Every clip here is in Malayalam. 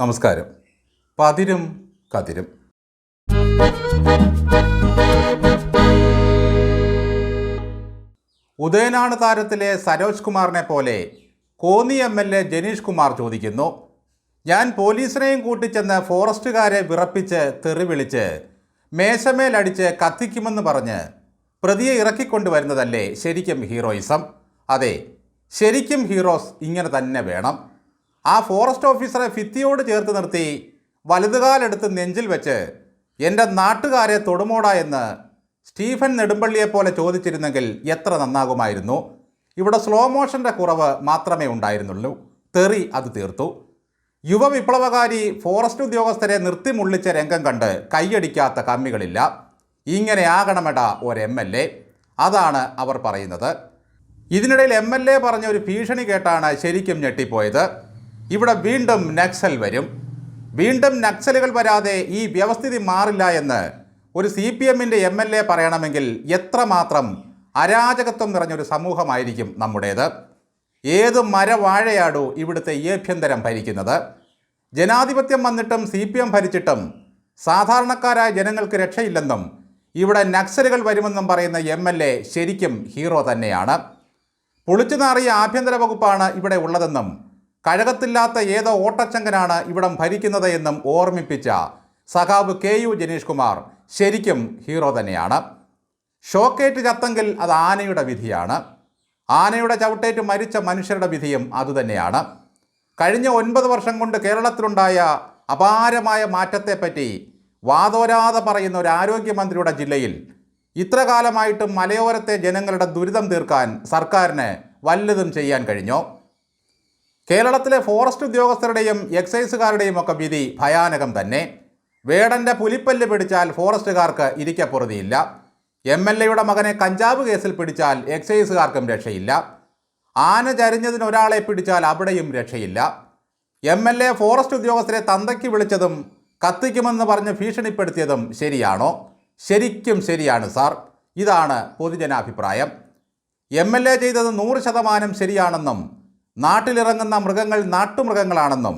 നമസ്കാരം. പതിരും കതിരും. ഉദയനാട് താരത്തിലെ സരോജ് കുമാറിനെ പോലെ Konni M L A Janeesh Kumar ചോദിക്കുന്നു. ഞാൻ പോലീസിനെയും കൂട്ടിച്ചെന്ന് ഫോറസ്റ്റുകാരെ വിറപ്പിച്ച് തെറി വിളിച്ച് മേശമേലടിച്ച് കത്തിക്കുമെന്ന് പറഞ്ഞ് പ്രതിയെ ഇറക്കിക്കൊണ്ടുവരുന്നതല്ലേ ശരിക്കും ഹീറോയിസം? അതെ ശരിക്കും ഹീറോസ് ഇങ്ങനെ തന്നെ വേണം. ആ ഫോറസ്റ്റ് ഓഫീസറെ ഭിത്തിയോട് ചേർത്ത് നിർത്തി വലതുകാലെടുത്ത് നെഞ്ചിൽ വെച്ച് എന്റെ നാട്ടുകാരെ തൊടുമോടാ എന്ന് സ്റ്റീഫൻ നെടുമ്പള്ളിയെപ്പോലെ ചോദിച്ചിരുന്നെങ്കിൽ എത്ര നന്നാകുമായിരുന്നു. ഇവിടെ സ്ലോ മോഷന്റെ കുറവ് മാത്രമേ ഉണ്ടായിരുന്നുള്ളൂ. തെറി അത് തീർത്തു. യുവ വിപ്ലവകാരി ഫോറസ്റ്റ് ഉദ്യോഗസ്ഥരെ നിർത്തിമുള്ളിച്ച രംഗം കണ്ട് കൈയടിക്കാത്ത കമ്മികളില്ല. ഇങ്ങനെ ആകണമെട ഒരു എം എൽ എ. അതാണ് അവർ പറയുന്നത്. ഇതിനിടയിൽ എം എൽ എ പറഞ്ഞ ഒരു ഭീഷണി കേട്ടാണ് ശരിക്കും ഞെട്ടിപ്പോയത്. ഇവിടെ വീണ്ടും നക്സൽ വരും. വീണ്ടും നക്സലുകൾ വരാതെ ഈ വ്യവസ്ഥിതി മാറില്ല എന്ന് ഒരു സി പി എമ്മിന്റെ എം എൽ എ പറയണമെങ്കിൽ എത്രമാത്രം അരാജകത്വം നിറഞ്ഞൊരു സമൂഹമായിരിക്കും നമ്മുടേത്. ഏത് മരവാഴയാടോ ഇവിടുത്തെ ഏഭ്യന്തരം ഭരിക്കുന്നത്? ജനാധിപത്യം വന്നിട്ടും സി പി എം ഭരിച്ചിട്ടും സാധാരണക്കാരായ ജനങ്ങൾക്ക് രക്ഷയില്ലെന്നും ഇവിടെ നക്സലുകൾ വരുമെന്നും പറയുന്ന എം എൽ എ ശരിക്കും ഹീറോ തന്നെയാണ്. പൊളിച്ചു നാറിയ ആഭ്യന്തര വകുപ്പാണ് ഇവിടെ ഉള്ളതെന്നും കഴകത്തില്ലാത്ത ഏതോ ഓട്ടച്ചങ്കനാണ് ഇവിടം ഭരിക്കുന്നത് എന്നും ഓർമ്മിപ്പിച്ച സഖാബ് കെ യു ജനീഷ് കുമാർ ശരിക്കും ഹീറോ തന്നെയാണ്. ഷോക്കേറ്റ് ചത്തെങ്കിൽ അത് ആനയുടെ വിധിയാണ്. ആനയുടെ ചവിട്ടേറ്റ് മരിച്ച മനുഷ്യരുടെ വിധിയും അതുതന്നെയാണ് കഴിഞ്ഞ ഒൻപത് വർഷം കൊണ്ട് കേരളത്തിലുണ്ടായ അപാരമായ മാറ്റത്തെപ്പറ്റി വാതോരാതെ പറയുന്ന ഒരു ആരോഗ്യമന്ത്രിയുടെ ജില്ലയിൽ ഇത്രകാലമായിട്ടും മലയോരത്തെ ജനങ്ങളുടെ ദുരിതം തീർക്കാൻ സർക്കാരിന് വല്ലതും ചെയ്യാൻ കഴിഞ്ഞോ? കേരളത്തിലെ ഫോറസ്റ്റ് ഉദ്യോഗസ്ഥരുടെയും എക്സൈസുകാരുടെയും ഒക്കെ വിധി ഭയാനകം തന്നെ. വേടന്റെ പുലിപ്പല്ല് പിടിച്ചാൽ ഫോറസ്റ്റുകാർക്ക് ഇരിക്കപ്പുറതിയില്ല എം എൽ എയുടെ മകനെ കഞ്ചാവ് കേസിൽ പിടിച്ചാൽ എക്സൈസുകാർക്കും രക്ഷയില്ല. ആന ചരിഞ്ഞതിന് ഒരാളെ പിടിച്ചാൽ അവിടെയും രക്ഷയില്ല. എം എൽ എ ഫോറസ്റ്റ് ഉദ്യോഗസ്ഥരെ തന്തയ്ക്ക് വിളിച്ചതും കത്തിക്കുമെന്ന് പറഞ്ഞ് ഭീഷണിപ്പെടുത്തിയതും ശരിയാണോ? ശരിക്കും ശരിയാണ് സാർ. ഇതാണ് പൊതുജനാഭിപ്രായം. എം എൽ എ ചെയ്തത് നൂറ് ശതമാനം ശരിയാണെന്നും നാട്ടിലിറങ്ങുന്ന മൃഗങ്ങൾ നാട്ടുമൃഗങ്ങളാണെന്നും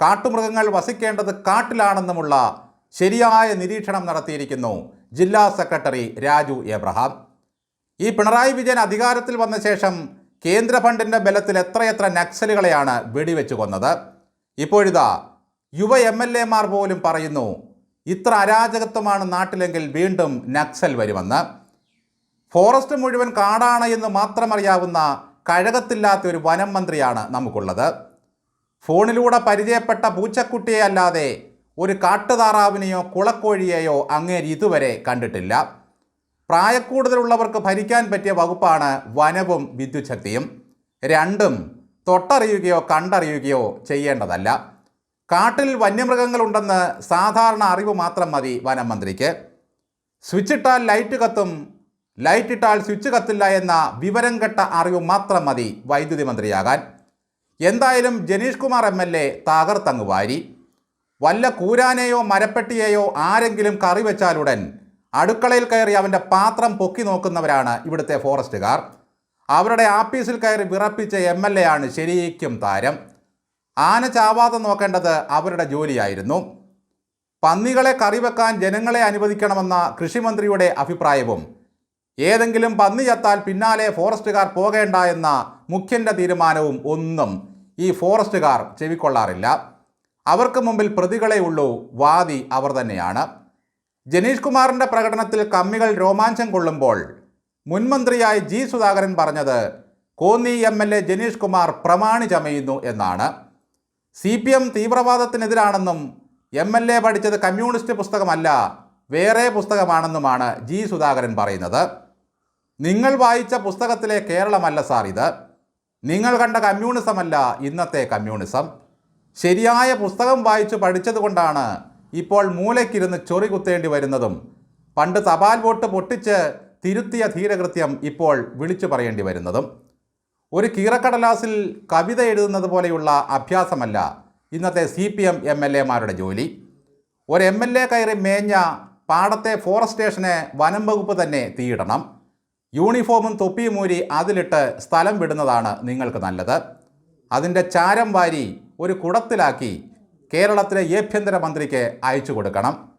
കാട്ടുമൃഗങ്ങൾ വസിക്കേണ്ടത് കാട്ടിലാണെന്നുമുള്ള ശരിയായ നിരീക്ഷണം നടത്തിയിരിക്കുന്നു ജില്ലാ സെക്രട്ടറി രാജു എബ്രഹാം. ഈ പിണറായി വിജയൻ അധികാരത്തിൽ വന്ന ശേഷം കേന്ദ്ര ഫണ്ടിന്റെ ബലത്തിൽ എത്രയെത്ര നക്സലുകളെയാണ് വെടിവെച്ച് കൊന്നത്? ഇപ്പോഴിതാ യുവ എം എൽ എമാർ പോലും പറയുന്നു ഇത്ര അരാജകത്വമാണ് നാട്ടിലെങ്കിൽ വീണ്ടും നക്സൽ വരുമെന്ന്. ഫോറസ്റ്റ് മുഴുവൻ കാടാണ് എന്ന് മാത്രമറിയാവുന്ന കഴകത്തില്ലാത്ത ഒരു വനം മന്ത്രിയാണ് നമുക്കുള്ളത്. ഫോണിലൂടെ പരിചയപ്പെട്ട പൂച്ചക്കുട്ടിയെ അല്ലാതെ ഒരു കാട്ടുതാറാവിനെയോ കുളക്കോഴിയെയോ അങ്ങേര് ഇതുവരെ കണ്ടിട്ടില്ല. പ്രായക്കൂടുതലുള്ളവർക്ക് ഭരിക്കാൻ പറ്റിയ വകുപ്പാണ് വനവും വിദ്യുച്ഛക്തിയും. രണ്ടും തൊട്ടറിയുകയോ കണ്ടറിയുകയോ ചെയ്യേണ്ടതല്ല. കാട്ടിൽ വന്യമൃഗങ്ങളുണ്ടെന്ന് സാധാരണ അറിവ് മാത്രം മതി വനം മന്ത്രിക്ക്. സ്വിച്ചിട്ടാൽ ലൈറ്റ് കത്തും ലൈറ്റ് ഇട്ടാൽ സ്വിച്ച് കത്തില്ല എന്ന വിവരം കെട്ട അറിവ് മാത്രം മതി വൈദ്യുതി മന്ത്രിയാകാൻ. എന്തായാലും Janeesh Kumar M L A തകർത്തങ്ങ് വാരി. വല്ല കൂരാനെയോ മരപ്പെട്ടിയെയോ ആരെങ്കിലും കറി വെച്ചാലുടൻ അടുക്കളയിൽ കയറി അവന്റെ പാത്രം പൊക്കി നോക്കുന്നവരാണ് ഇവിടുത്തെ ഫോറസ്റ്റുകാർ. അവരുടെ ആഫീസിൽ കയറി വിറപ്പിച്ച എം എൽ എ ആണ് ശരിക്കും താരം. ആന ചാവാതെ നോക്കേണ്ടത് അവരുടെ ജോലിയായിരുന്നു. പന്നികളെ കറി വെക്കാൻ ജനങ്ങളെ അനുവദിക്കണമെന്ന കൃഷിമന്ത്രിയുടെ അഭിപ്രായവും ഏതെങ്കിലും പന്നി ചത്താൽ പിന്നാലെ ഫോറസ്റ്റുകാർ പോകേണ്ട എന്ന മുഖ്യന്റെ തീരുമാനവും ഒന്നും ഈ ഫോറസ്റ്റുകാർ ചെവിക്കൊള്ളാറില്ല. അവർക്ക് മുമ്പിൽ പ്രതികളെ ഉള്ളൂ വാദി അവർ തന്നെയാണ്. ജനീഷ് കുമാറിന്റെ പ്രകടനത്തിൽ കമ്മികൾ രോമാഞ്ചം കൊള്ളുമ്പോൾ മുൻമന്ത്രിയായി ജി സുധാകരൻ പറഞ്ഞത് Konni M L A Janeesh Kumar പ്രമാണി ചമയുന്നു എന്നാണ്. സി പി എം തീവ്രവാദത്തിനെതിരാണെന്നും എം എൽ എ പഠിച്ചത് കമ്മ്യൂണിസ്റ്റ് പുസ്തകമല്ല വേറെ പുസ്തകമാണെന്നുമാണ് ജി സുധാകരൻ പറയുന്നത്. നിങ്ങൾ വായിച്ച പുസ്തകത്തിലെ കേരളമല്ല സാർ ഇത്. നിങ്ങൾ കണ്ട കമ്മ്യൂണിസമല്ല ഇന്നത്തെ കമ്മ്യൂണിസം. ശരിയായ പുസ്തകം വായിച്ചു പഠിച്ചതുകൊണ്ടാണ് ഇപ്പോൾ മൂലയ്ക്കിരുന്ന് ചൊറി കുത്തേണ്ടി വരുന്നതും പണ്ട് തപാൽ വോട്ട് പൊട്ടിച്ച് തിരുത്തിയ ധീരകൃത്യം ഇപ്പോൾ വിളിച്ചു പറയേണ്ടി വരുന്നതും. ഒരു കീറക്കടലാസിൽ കവിത എഴുതുന്നത് പോലെയുള്ള അഭ്യാസമല്ല ഇന്നത്തെ C P M M L എമാരുടെ ജോലി. ഒരു എം എൽ എ കയറി മേഞ്ഞ പാടത്തെ ഫോറസ്റ്റ് സ്റ്റേഷനെ വനം വകുപ്പ് തന്നെ തീയിടണം. യൂണിഫോമും തൊപ്പിയും ഊരി അതിലിട്ട് സ്ഥലം വിടുന്നതാണ് നിങ്ങൾക്ക് നല്ലത്. അതിന്റെ ചാരം വാരി ഒരു കുടത്തിലാക്കി കേരളത്തിലെ ആഭ്യന്തര മന്ത്രിക്ക് അയച്ചു കൊടുക്കണം.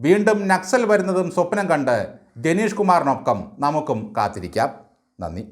വീണ്ടും നക്സൽ വരുന്നതും സ്വപ്നം കണ്ട് ജനീഷ് കുമാറിനൊപ്പം നമുക്കും കാത്തിരിക്കാം. നന്ദി.